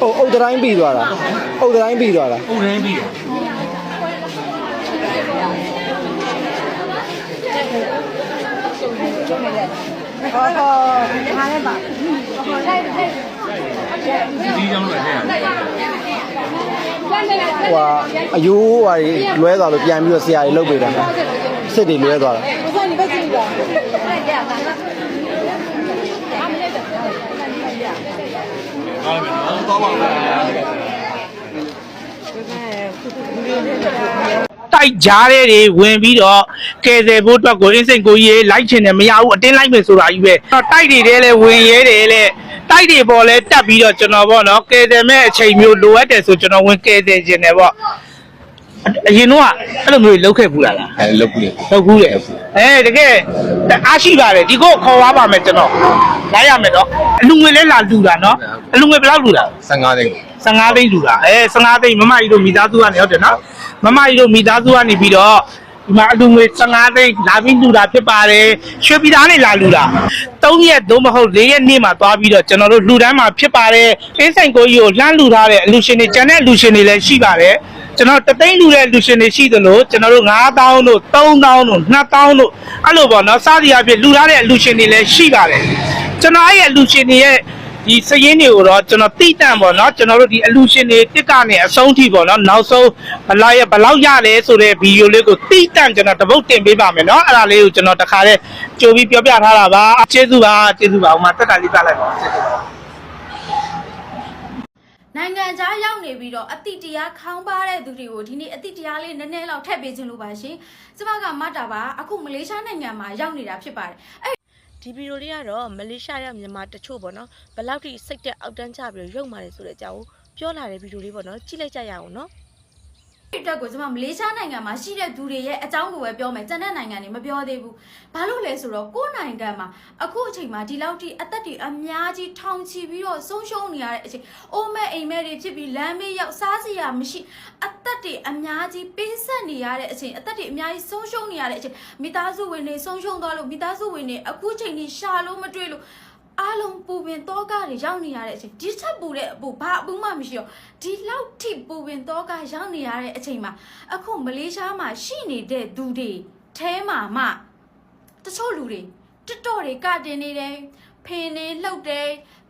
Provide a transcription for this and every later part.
ဟိုအုတ်တိုင်းပြီးသွားတာအုတ်တိုင်းပြီးသွားတာပုံရင်းပြီးတယ် ဟောဟော ဟာလည်းပါဟောလိုက်လိုက်ဒီကြောင့်လည်းတဲ့ရတယ်ဟိုဟာအယိုးဟာတွေလွဲသွားလို့ပြန်ပြီးတော့ဆရာကြီးလုတ်ပေးတာစစ်တွေလွဲသွားတာဘုရားဒီဘက်ကြည့်ပါအဲ့ဒါကအားမယ်နော်တော့ပါဘူး တိုက်ကြားတဲ့တွေဝင်ပြီးတော့ကယ်ဆယ်ဖို့အတွက်ကိုအင်းစိန်ကိုကြီးလိုက်ချင်တယ်မရဘူးအတင်းလိုက်မယ်ဆိုတာကြီးပဲတိုက်တွေတဲလဲဝင်ရဲတယ်လေတိုက်တွေပေါ်လဲတက်ပြီးတော့ကျွန်တော်ပေါ့နော်ကယ်ဆယ်မဲ့အချိန်မျိုးလိုအပ်တယ်ဆိုကျွန်တော်ဝင်ကယ်ဆယ်ခြင်းတယ်ပေါ့အရင်တော့အဲ့လိုမျိုးလောက်ခဲ့ဘူးလားလားအဲလောက်ဘူးလေလောက်ဘူးလေအဲတကယ်အားရှိပါတယ်ဒီကိုခေါ်သွားပါမယ်ကျွန်တော်လာရမယ်နော်အလူငွေလဲလာလူတာနော်အလူငွေဘယ်လောက်လူတာ15သိန်း 15သိန်းလူတာအဲ15သိန်းမမကြီးတို့မိသားစုကနေဟုတ်တယ်နော်မမကြီးတို့မိသားစုကနေပြီးတော့ဒီမှာအလူငွေ15သိန်းလာပြီးလူတာဖြစ်ပါတယ်ရွှေပြည်သားနေလာလူတာ3ရက်သို့မဟုတ်4ရက်နေ့မှာသွားပြီးတော့ကျွန်တော်တို့လူတန်းမှာဖြစ်ပါတယ်အင်းဆိုင်ကိုကြီးကိုလှမ်းလူထားတဲ့အလူရှင်တွေကျန်တဲ့အလူရှင်တွေလည်းရှိပါတယ်ကျွန်တော်တသိန်းလူတဲ့လူရှင်တွေရှိသလိုကျွန်တော်တို့9000တို့3000တို့2000တို့အဲ့လိုပေါ့နော်စားစီအဖြစ်လူထားတဲ့အလူရှင်တွေလည်းရှိပါတယ်ကျွန်တော်အဲ့ရဲ့အလူရှင်တွေရဲ့ ဒီစရင်တွေကိုတော့ကျွန်တော်တိတန့်ပေါ့နော်ကျွန်တော်တို့ဒီအလူရှင်တွေတစ်ကနေအဆုံးထိပေါ့နော်နောက်ဆုံးဘလောက်ရဘလောက်ရလဲဆိုတဲ့ဗီဒီယိုလေးကိုတိတန့်ကျွန်တော်တပုတ်တင်ပေးပါမယ်နော်အဲ့ဒါလေးကိုကျွန်တော်တခါလေးကြိုပြီးပြောပြထားတာပါကျေးဇူးပါကျေးဇူးပါဥမာတက်တာလေးပြလိုက်ပါကျေးဇူးပါနိုင်ငံခြားရောက်နေပြီးတော့အတိတရားခေါင်းပါတဲ့သူတွေကိုဒီနေ့အတိတရားလေးနည်းနည်းလောက်ထည့်ပေးခြင်းလို့ပါရှင်။ကျမကမတ်တာပါအခုမလေးရှားနိုင်ငံမှာရောက်နေတာဖြစ်ပါတယ်။အဲ့ ဒီဗီဒီယိုလေးကတော့မလေးရှားရောက်မြန်မာတချို့ပေါ့နော်ဘယ်လောက်ထိစိတ်တက်အောက်တန်းချပြီးတော့ရုပ်မာတယ်ဆိုတဲ့အကြောင်းကိုပြောလာတဲ့ဗီဒီယိုလေးပေါ့နော်ကြည့်လိုက်ကြရအောင်နော် ဒီအတွက်ကိုကျမမလေးရှားနိုင်ငံမှာရှိတဲ့သူတွေရဲ့အကြောင်းကိုပဲပြောမယ်။ကျန်တဲ့နိုင်ငံတွေမပြောသေးဘူး။ဘာလို့လဲဆိုတော့ကိုယ့်နိုင်ငံမှာအခုအချိန်မှာဒီလောက်ထိအသက်တွေအများကြီးထောင်ချီပြီးတော့ဆုံးရှုံးနေရတဲ့အချိန်အိုးမဲ့အိမ်မဲ့တွေဖြစ်ပြီးလမ်းမေးရောက်စားစရာမရှိအသက်တွေအများကြီးပေးဆက်နေရတဲ့အချိန်အသက်တွေအများကြီးဆုံးရှုံးနေရတဲ့အချိန်မိသားစုဝင်တွေဆုံးရှုံးသွားလို့မိသားစုဝင်တွေအခုချိန်ကြီးရှာလို့မတွေ့လို့ အားလုံးပူပင်တောကတွေရောက်နေရတဲ့အချိန်ဒီချက်ပူတဲ့အပူဘာအပူမှမရှိတော့ဒီလောက်ထိပူပင်တောကရောက်နေရတဲ့အချိန်မှာအခုမလေးရှားမှာရှိနေတဲ့သူတွေအဲမှာမှတချို့လူတွေတစ်တော့တွေကတင်နေတယ်ဖင်နေလှုပ်တယ်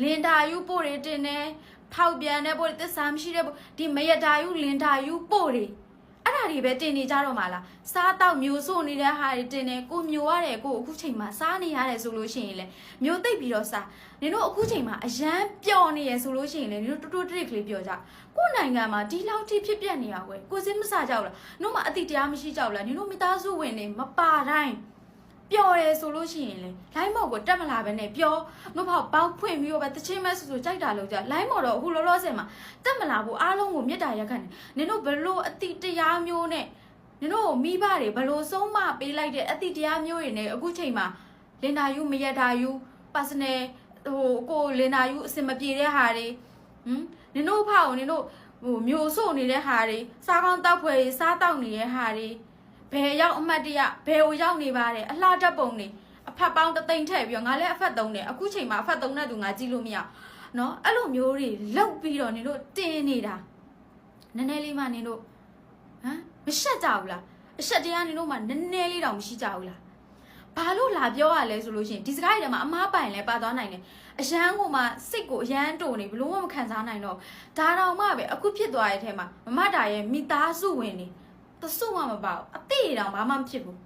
လင်တာယူပို့တွေတင်တယ်ဖောက်ပြန်တဲ့ပို့တွေသစ္စာမရှိတဲ့ပို့ဒီမယတာယူလင်တာယူပို့တွေအဲ့ ဒါတွေပဲတင်နေကြတော့မှလားစားတော့မျိုးစို့နေတဲ့ဟာတွေတင်နေကိုမျိုးရတယ်ကိုအခုချိန်မှာစားနေရတယ်ဆိုလို့ရှိရင်လေမျိုးသိပ်ပြီးတော့စားနင်တို့အခုချိန်မှာအရန်ပျော်နေရဆိုလို့ရှိရင်လေနင်တို့တူတူတရစ်ကလေးပြောကြကိုယ့်နိုင်ငံမှာဒီလောက်ထိဖြစ်ပျက်နေရကွယ်ကိုစင်းမစားကြဘူးလားနင်တို့မှအတိတရားမရှိကြဘူးလားနင်တို့မိသားစုဝင်နေမပါတိုင်း ပျော်တယ်ဆိုလို့ရှိရင်လေလိုင်းမော်ကိုတက်မလာပဲနဲ့ပျော်နှုတ်ဖောက်ပေါက်ဖွင့်ပြီးတော့ပဲတချင်းမဲဆူဆူကြိုက်တာလို့ကြလိုင်းမော်တော့အခုလောလောဆယ်မှာတက်မလာဘူးအားလုံးကိုမြတ်တာရက်ခန့်နေနင်တို့ဘလို့အတိတရားမျိုးနဲ့နင်တို့မိဘတွေဘလို့ဆုံးမပေးလိုက်တဲ့အတိတရားမျိုးတွေနဲ့အခုချိန်မှာလင်တာယူမရက်တာယူ personal ဟိုကိုလင်တာယူအစင်မပြေတဲ့ဟာတွေဟမ်နင်တို့ဖောက်နင်တို့ဟိုမျိုးစို့နေတဲ့ဟာတွေစားကောင်းတောက်ဖွယ်တွေစားတောက်နေတဲ့ဟာတွေ ဘယ်ရောက်အမှတ်တရဘယ်ကိုရောက်နေပါတယ်အလှဓာတ်ပုံတွေအဖက်ပေါင်းတစ်သိန်းထည့်ပြီးတော့ငါလည်းအဖက်သုံးတယ်အခုချိန်မှာအဖက်သုံးတဲ့သူငါကြည့်လို့မရအောင်နော်အဲ့လိုမျိုးတွေလောက်ပြီးတော့နင်တို့တင်းနေတာနည်းနည်းလေးမှနင်တို့ဟမ်မရှက်ကြဘူးလားအရှက်တရားနေတော့မှနည်းနည်းလေးတောင်မရှိကြဘူးလားဘာလို့လာပြောရလဲဆိုလို့ရှိရင်ဒီစကားတွေထဲမှာအမားပိုင်လဲပါသွားနိုင်တယ်အရန်ကိုမှစိတ်ကိုအရန်တုံနေဘလို့မှမခံစားနိုင်တော့ဒါတော့မှပဲအခုဖြစ်သွားတဲ့ထဲမှာမမတာရဲ့မိသားစုဝင်နေ တဆုမှမပါဘူးအတိတောင်ဘာမှမဖြစ်ဘူး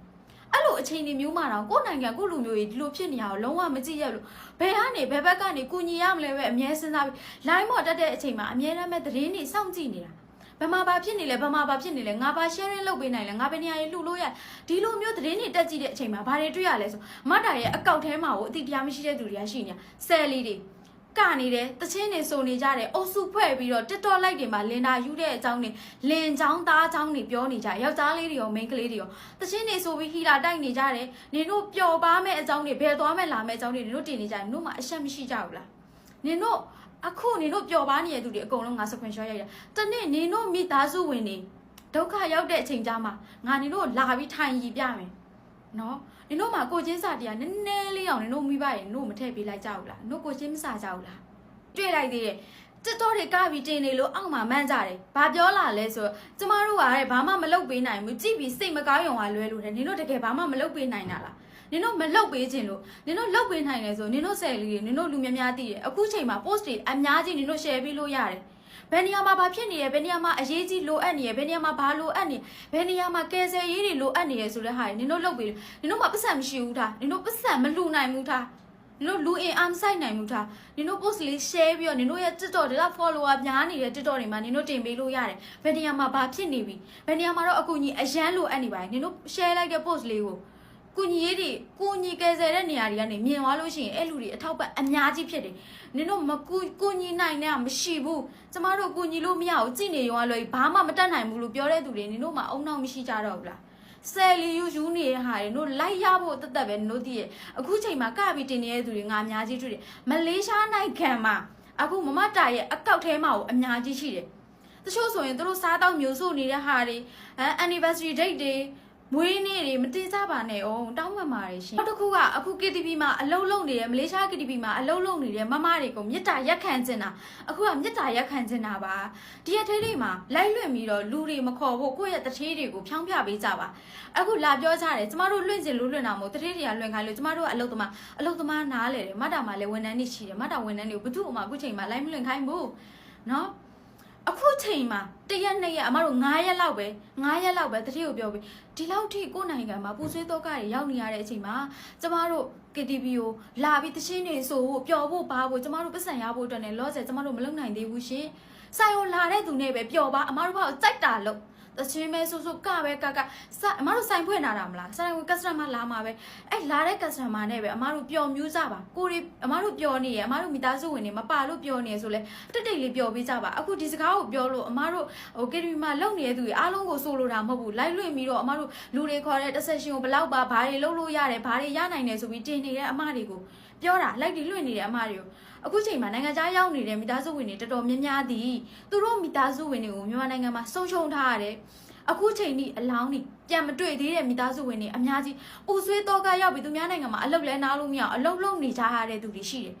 အဲ့လိုအချိန်ဒီမျိုးမှတော့ကိုယ့်နိုင်ငံကိုယ့်လူမျိုးကြီးဒီလိုဖြစ်နေရအောင်လုံးဝမကြည့်ရလို့ဘယ်ကနေဘယ်ဘက်ကနေကုညီရမလဲပဲအမြဲစဉ်းစားပြီး line မော်တက်တဲ့အချိန်မှာအမြဲတမ်းပဲသတင်းတွေစောင့်ကြည့်နေတာဘယ်မှာဘာဖြစ်နေလဲဘယ်မှာဘာဖြစ်နေလဲငါဘာ sharing လုပ်ပေးနိုင်လဲငါဘယ်နေရာရေးလှူလို့ရဒီလိုမျိုးသတင်းတွေတက်ကြည့်တဲ့အချိန်မှာဘာတွေတွေ့ရလဲဆိုမတ်တာရဲ့အကောက်ထဲမှာကိုအတိတရားမရှိတဲ့သူတွေကရှိနေတာဆယ်လီတွေ ကနေတယ်တချင်းတွေစုံနေကြတယ်အုပ်စုဖွဲ့ပြီးတော့ TikTok လိုက်တွေမှာလင်တာယူတဲ့အကြောင်းတွေလင်ချောင်းသားချောင်းတွေပြောနေကြယောက်ျားလေးတွေရောမိန်းကလေးတွေရောတချင်းတွေဆိုပြီးဟီလာတိုက်နေကြတယ်နင်တို့ပျော်ပါမဲ့အကြောင်းတွေဘယ်သွားမဲ့လာမဲ့အကြောင်းတွေနင်တို့တင်နေကြတယ်နင်တို့မှအရှက်မရှိကြဘူးလားနင်တို့အခုနင်တို့ပျော်ပါနေတဲ့သူတွေအကုန်လုံးငါစခွန်ရှော့ရိုက်ရတနေ့နင်တို့မိသားစုဝင်တွေဒုက္ခရောက်တဲ့အချိန်ကြမှာငါနင်တို့လာပြီးထိုင်ရည်ပြမယ် နော်နင်တို့မှာကိုချင်းစာတရားနည်းနည်းလေးအောင်နင်တို့မိဘရင်နင်တို့မထည့်ပေးလိုက်ကြဘူးလားနင်တို့ကိုချင်းမစာကြဘူးလားတွေ့လိုက်သေးတယ်တက်တော့တွေကပြီးတင်နေလို့အောက်မှာမှန်းကြတယ်။ဘာပြောလာလဲဆိုတော့ကျမတို့ကတဲ့ဘာမှမလုပ်ပေးနိုင်ဘူး။ကြည့်ပြီးစိတ်မကောင်းရုံကလွဲလို့တယ်။နင်တို့တကယ်ဘာမှမလုပ်ပေးနိုင်တာလား။နင်တို့မလုပ်ပေးခြင်းလို့နင်တို့လုပ်ပေးနိုင်လဲဆိုနင်တို့ဆယ်လီတွေနင်တို့လူများများသိတယ်။အခုချိန်မှာ post တွေအများကြီးနင်တို့ share ပေးလို့ရတယ်။ ဘယ်နေရာမှာဘာဖြစ်နေရဘယ်နေရာမှာအရေးကြီးလိုအပ်နေရဘယ်နေရာမှာဘာလိုအပ်နေဘယ်နေရာမှာကယ်ဆယ်ရေးတွေလိုအပ်နေရဆိုတဲ့ဟာတွေနင်တို့လုပ်ပေးနင်တို့မှာပတ်စံမရှိဘူးထားနင်တို့ပတ်စံမလူနိုင်ဘူးထားနင်တို့လူအင်အားမဆိုင်နိုင်ဘူးထားနင်တို့ post လေး share ပြီးတော့နင်တို့ရဲ့ TikTok တွေက follower များနေတဲ့ TikTok တွေမှာနင်တို့တင်ပေးလို့ရတယ်ဘယ်နေရာမှာဘာဖြစ်နေပြီဘယ်နေရာမှာတော့အကူကြီးအရန်လိုအပ်နေပါတယ်နင်တို့ share လိုက်တဲ့ post လေးကို ကူညီရေးတွေကူညီကယ်ဆယ်တဲ့နေရာတွေကနေမြင်သွားလို့ရှိရင်အဲ့လူတွေအထောက်ပံ့အများကြီးဖြစ်တယ်နင်တို့မကူကူညီနိုင်တဲ့မရှိဘူးကျမတို့ကူညီလို့မရဘူးကြည်နေရောလွယ်ဘာမှမတတ်နိုင်ဘူးလို့ပြောတဲ့သူတွေနင်တို့မှအုံနောက်မရှိကြတော့ဘူးလားဆယ်လီယူယူနေတဲ့ဟာတွေတို့လိုက်ရဖို့တက်တက်ပဲတို့တည်ရဲ့အခုချိန်မှာကပြီးတင်နေတဲ့သူတွေငါအများကြီးတွေ့တယ်မလေးရှားနိုင်ငံမှာအခုမမတာရဲ့အကောက်ထဲမှာကိုအများကြီးရှိတယ်တချို့ဆိုရင်တို့စားတော့မျိုးစုနေတဲ့ဟာတွေအဲ anniversary date တွေ မွေးနေ့တွေမတင်ကြပါနဲ့အောင်တောင်းပန်ပါတယ်ရှင်နောက်တစ်ခုကအခု KTV မှာအလုံးလုံးနေတဲ့မလေးရှား KTV မှာအလုံးလုံးနေတဲ့မမတွေကိုမြစ်တာရက်ခံကျင်တာအခုကမြစ်တာရက်ခံကျင်တာပါဒီရက်သေးလေးမှာလိုက်လွင့်ပြီးတော့လူတွေမခေါ်ဖို့ကိုယ့်ရဲ့တထေးတွေကိုဖြောင်းပြပေးကြပါအခုလာပြောကြတယ်ကျမတို့လွင့်ကျင်လို့လွင့်တာမဟုတ်တထေးတွေကလွင့်ခိုင်းလို့ကျမတို့ကအလုပ်သမားအလုပ်သမားနားလေတယ်မတ်တာမှာလည်းဝန်ထမ်းတွေရှိတယ်မတ်တာဝန်ထမ်းတွေကိုဘယ်သူမှအခုချိန်မှာလိုက်မလွင့်ခိုင်းဘူးနော် အခုချိန်မှာတရက်နှစ်ရက်အမတို့9ရက်လောက်ပဲ9ရက်လောက်ပဲတတိကိုပြောပြီးဒီလောက်ထိကိုယ့်နိုင်ငံမှာပူဆွေးတော့ကတွေရောက်နေရတဲ့အချိန်မှာကျမတို့ KTV ကိုလာပြီးတချင်းတွေဆိုဖို့ပျော်ဖို့ပါဖို့ကျမတို့ပတ်စံရဖို့အတွက်နဲ့လောဆယ်ကျမတို့မလုပ်နိုင်သေးဘူးရှင်ဆိုင်ကိုလာတဲ့သူနဲ့ပဲပျော်ပါအမတို့ဘာကိုစိုက်တာလို့ တချင်းပဲဆိုဆိုကပဲကကစအမတို့ဆိုင်ဖွင့်လာတာမလားဆိုင်ဝင် customer လာမှာပဲအဲ့လာတဲ့ customer နဲ့ပဲအမတို့ပျော်မြူးကြပါကိုရီအမတို့ပျော်နေရအမတို့မိသားစုဝင်တွေမပါလို့ပျော်နေရဆိုလဲတိတ်တိတ်လေးပျော်ပေးကြပါအခုဒီစကားကိုပြောလို့အမတို့ဟို KTV မှာလုံနေတဲ့သူတွေအားလုံးကိုဆိုလိုတာမဟုတ်ဘူးလိုက်လွင့်ပြီးတော့အမတို့လူတွေခေါ်တဲ့ session ကိုဘယ်လောက်ပါဘာတွေလုပ်လို့ရတယ်ဘာတွေရနိုင်တယ်ဆိုပြီးတင်နေတဲ့အမတွေကိုပြောတာလိုက်ပြီးလွင့်နေတဲ့အမတွေကို အခုချိန်မှာနိုင်ငံခြားရောက်နေတဲ့မိသားစုဝင်တွေတော်တော်များများသည်သူတို့မိသားစုဝင်တွေကိုမြန်မာနိုင်ငံမှာဆုံးရှုံးထားရတယ်အခုချိန်ထိအလောင်းနေပြန်မတွေ့သေးတဲ့မိသားစုဝင်တွေအများကြီးပူဆွေးတော့ကရောက်ပြီးသူများနိုင်ငံမှာအလုပ်လဲနားလို့မရအောင်အလုပ်လုပ်နေကြရတဲ့သူတွေရှိတယ်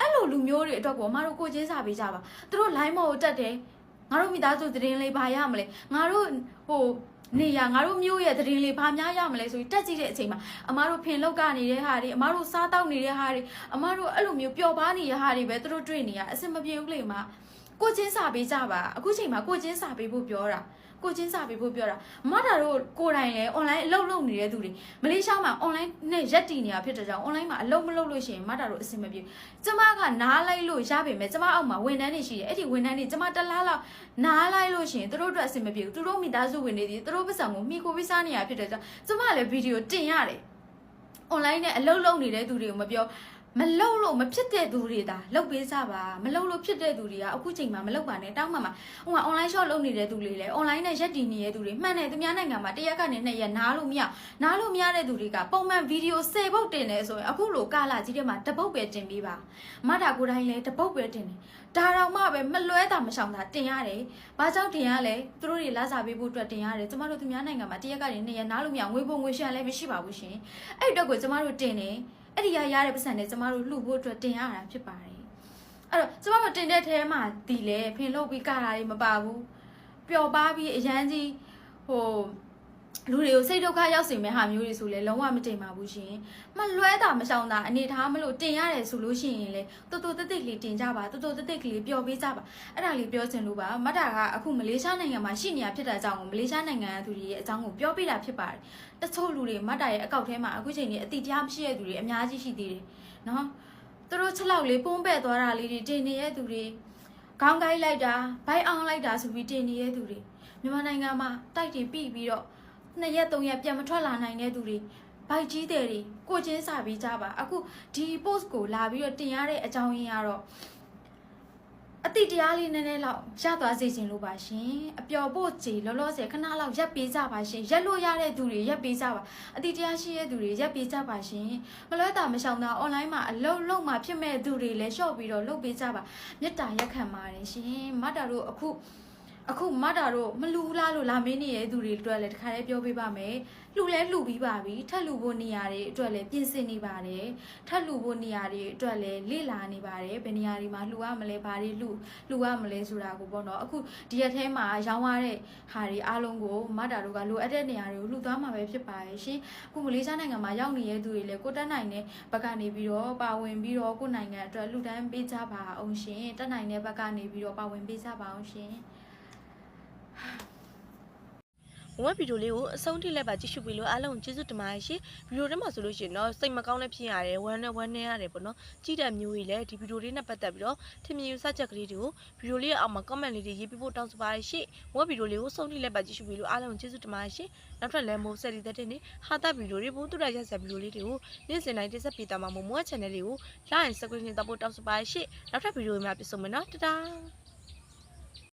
အဲ့လိုလူမျိုးတွေအတွက်ကိုအမတို့ကိုချင်းစာပေးကြပါသူတို့ line မော်ကိုတက်တယ်ငါတို့မိသားစုသတင်းလေးဘာရမလဲငါတို့ဟို နေရငါတို့မျိုးရဲ့သတင်းလေးဘာများရမလဲဆိုပြီးတက်ကြည့်တဲ့အချိန်မှာအမားတို့ဖင်လောက်ကနေနေတဲ့ဟာတွေအမားတို့စားတောက်နေတဲ့ဟာတွေအမားတို့အဲ့လိုမျိုးပျော်ပါနေတဲ့ဟာတွေပဲသူတို့တွေ့နေရအဆင်မပြေဘူးလေမကိုချင်းစာပေးကြပါအခုချိန်မှာကိုချင်းစာပေးဖို့ပြောတာ ကိုချင်းစာပေးဖို့ပြောတာမတာတို့ကိုယ်တိုင်လဲ online အလုပ်လုပ်နေတဲ့သူတွေမလေးရှားမှာ online နဲ့ရက်တည်နေတာဖြစ်တဲ့ကြောင့် online မှာအလုပ်မလုပ်လို့ရှိရင်မတာတို့အဆင်မပြေကျမကနားလိုက်လို့ရပေမဲ့ကျမအောက်မှာဝန်ထမ်းတွေရှိတယ်အဲ့ဒီဝန်ထမ်းတွေကျမတစ်လားလောက်နားလိုက်လို့ရှိရင်သူတို့အတွက်အဆင်မပြေဘူးသူတို့မိသားစုဝင်တွေဒီသူတို့ပတ်စံကိုမိကိုပြီးစားနေရဖြစ်တဲ့ကြောင့်ကျမလည်းဗီဒီယိုတင်ရတယ် online နဲ့အလုပ်လုပ်နေတဲ့သူတွေကိုမပြော မလုပ်လို့မဖြစ်တဲ့သူတွေဒါလုပ်ပေးကြပါမလုပ်လို့ဖြစ်တဲ့သူတွေကအခုချိန်မှာမလုပ်ပါနဲ့တောင်းမှမှာဟိုက online shop လုပ်နေတဲ့သူတွေလည်း online နဲ့ရက်တည်နေတဲ့သူတွေမှန်တယ်သူများနိုင်ငံမှာတစ်ရက်ကနေနှစ်ရက်နားလို့မရနားလို့မရတဲ့သူတွေကပုံမှန်ဗီဒီယို10ပုတ်တင်နေဆိုရင်အခုလိုကာလာကြီးထဲမှာတစ်ပုတ်ပဲတင်ပေးပါမတာကိုယ်တိုင်းလည်းတစ်ပုတ်ပဲတင်တယ်ဒါတော့မှပဲမလွဲတာမရှောင်တာတင်ရတယ်။ဘာကြောင့်တင်ရလဲ။သူတို့တွေလာစားပေးဖို့အတွက်တင်ရတယ်။ကျမတို့သူများနိုင်ငံမှာတစ်ရက်ကနေနှစ်ရက်နားလို့မရငွေပုံငွေရှန်လည်းမရှိပါဘူးရှင်။အဲ့ဒီတော့ကိုကျမတို့တင်တယ်။ အဲ့ဒီရရတဲ့ပတ်စံနဲ့ကျမတို့လှူဖို့အတွက်တင်ရတာဖြစ်ပါတယ်။အဲ့တော့ကျမတို့တင်တဲ့ထဲမှာဒီလေဖင်လုတ်ပြီးကတာတွေမပါဘူး။ပျော်ပါပြီးအရန်ကြီးဟို လူတွေကိုစိတ်ဒုက္ခရောက်စေမဲ့ဟာမျိုးတွေဆိုလဲလုံးဝမတင်ပါဘူးရှင်။မလွဲတာမရှောင်တာအနေထားမလို့တင်ရတယ်ဆိုလို့ရှိရင်လေတော်တော်တက်တက်လေးတင်ကြပါတော်တော်တက်တက်ကလေးပျော်ပေးကြပါအဲ့ဒါလေးပြောချင်လို့ပါမတ်တာကအခုမလေးရှားနိုင်ငံမှာရှိနေတာဖြစ်တာကြောင့်မလေးရှားနိုင်ငံကသူတွေရဲ့အကြောင်းကိုပြောပြတာဖြစ်ပါတယ်။တချို့လူတွေမတ်တာရဲ့အကောက်ထဲမှာအခုချိန်ကြီးအတိတရားမရှိတဲ့သူတွေအများကြီးရှိသေးတယ်နော်။သူတို့ချက်လောက်လေးပုံးပဲ့သွားတာလေးတွေတင်နေတဲ့သူတွေခေါင်းကိုက်လိုက်တာဘိုက်အောင်လိုက်တာဆိုပြီးတင်နေတဲ့သူတွေမြန်မာနိုင်ငံမှာတိုက်တင်ပြီးပြီးတော့ နှစ်ရက်သုံးရက်ပြန်မထွက်လာနိုင်တဲ့သူတွေဘဘိုက်ကြီးတဲ့တွေကိုချင်းစာပြီးကြပါအခုဒီ post ကိုလာပြီးတော့တင်ရတဲ့အကြောင်းရင်းကတော့အတိတရားလေးနည်းနည်းလောက်ရသွားစေချင်လို့ပါရှင်အပျော်ဖို့ကြည်လောလောဆယ်ခဏလောက်ရက်ပေးကြပါရှင်ရက်လို့ရတဲ့သူတွေရက်ပေးကြပါအတိတရားရှိတဲ့သူတွေရက်ပေးကြပါရှင်မလွဲတာမရှောင်တာ online မှာအလုပ်လုပ်မှာဖြစ်မဲ့သူတွေလည်းရှော့ပြီးတော့လုပ်ပေးကြပါမေတ္တာရက်ခံပါတယ်ရှင်မတ်တာတို့အခု အခုမတ်တာတို့မလူလားလို့လာမင်းနေတဲ့သူတွေအတွက်လည်းတခါလေးပြောပေးပါမယ်လှူလဲလှူပြီးပါပြီထပ်လှူဖို့နေရာတွေအတွက်လည်းပြင်ဆင်နေပါတယ်ထပ်လှူဖို့နေရာတွေအတွက်လည်းလေ့လာနေပါတယ်ဘယ်နေရာတွေမှာလှူရမလဲဘာတွေလှူလှူရမလဲဆိုတာကိုပေါ့နော်အခုဒီရက်ထဲမှာရောင်းရတဲ့ဟာတွေအားလုံးကိုမတ်တာတို့ကလိုအပ်တဲ့နေရာတွေကိုလှူသွားမှာပဲဖြစ်ပါတယ်ရှင်အခုမလေးရှားနိုင်ငံမှာရောက်နေတဲ့သူတွေလည်းကိုတက်နိုင်တဲ့ဘက်ကနေပြီးတော့ပါဝင်ပြီးတော့ကိုယ့်နိုင်ငံအတွက်လှူဒန်းပေးကြပါအောင်ရှင်တက်နိုင်တဲ့ဘက်ကနေပြီးတော့ပါဝင်ပေးကြပါအောင်ရှင် ဝက်ဗီဒီယိုလေးကိုအဆုံးထိလိုက်ပါကြည့်ရှုပြီးလို့အားလုံးကျေးဇူးတင်ပါတယ်ရှင်ဗီဒီယိုထဲမှာဆိုလို့ရှိရင်တော့စိတ်မကောင်းလည်းဖြစ်ရတယ်ဝမ်းနဲ့ဝမ်းနဲ့ရတယ်ပေါ့နော်ကြည့်တဲ့မျိုးကြီးလည်းဒီဗီဒီယိုလေးနဲ့ပတ်သက်ပြီးတော့ထင်မြင်ယူဆချက်ကလေးတွေကိုဗီဒီယိုလေးရဲ့အောက်မှာ comment လေးတွေရေးပြဖို့တောင်းဆိုပါတယ်ရှင်ဝက်ဗီဒီယိုလေးကိုဆုံးထိလိုက်ပါကြည့်ရှုပြီးလို့အားလုံးကျေးဇူးတင်ပါတယ်ရှင်နောက်ထပ်လည်းမိုးဆက်ဒီတဲ့တဲ့နေဟာတာဗီဒီယိုတွေပို့တူရရဆက်ဗီဒီယိုလေးတွေကိုနေ့စဉ်တိုင်းတင်ဆက်ပေးတာမှာမို့မွေး channel လေးကို like and subscribe နဲ့တပ်ဖို့တောင်းဆိုပါတယ်ရှင်နောက်ထပ်ဗီဒီယိုတွေမှာပြန်ဆုံမယ်နော်တတား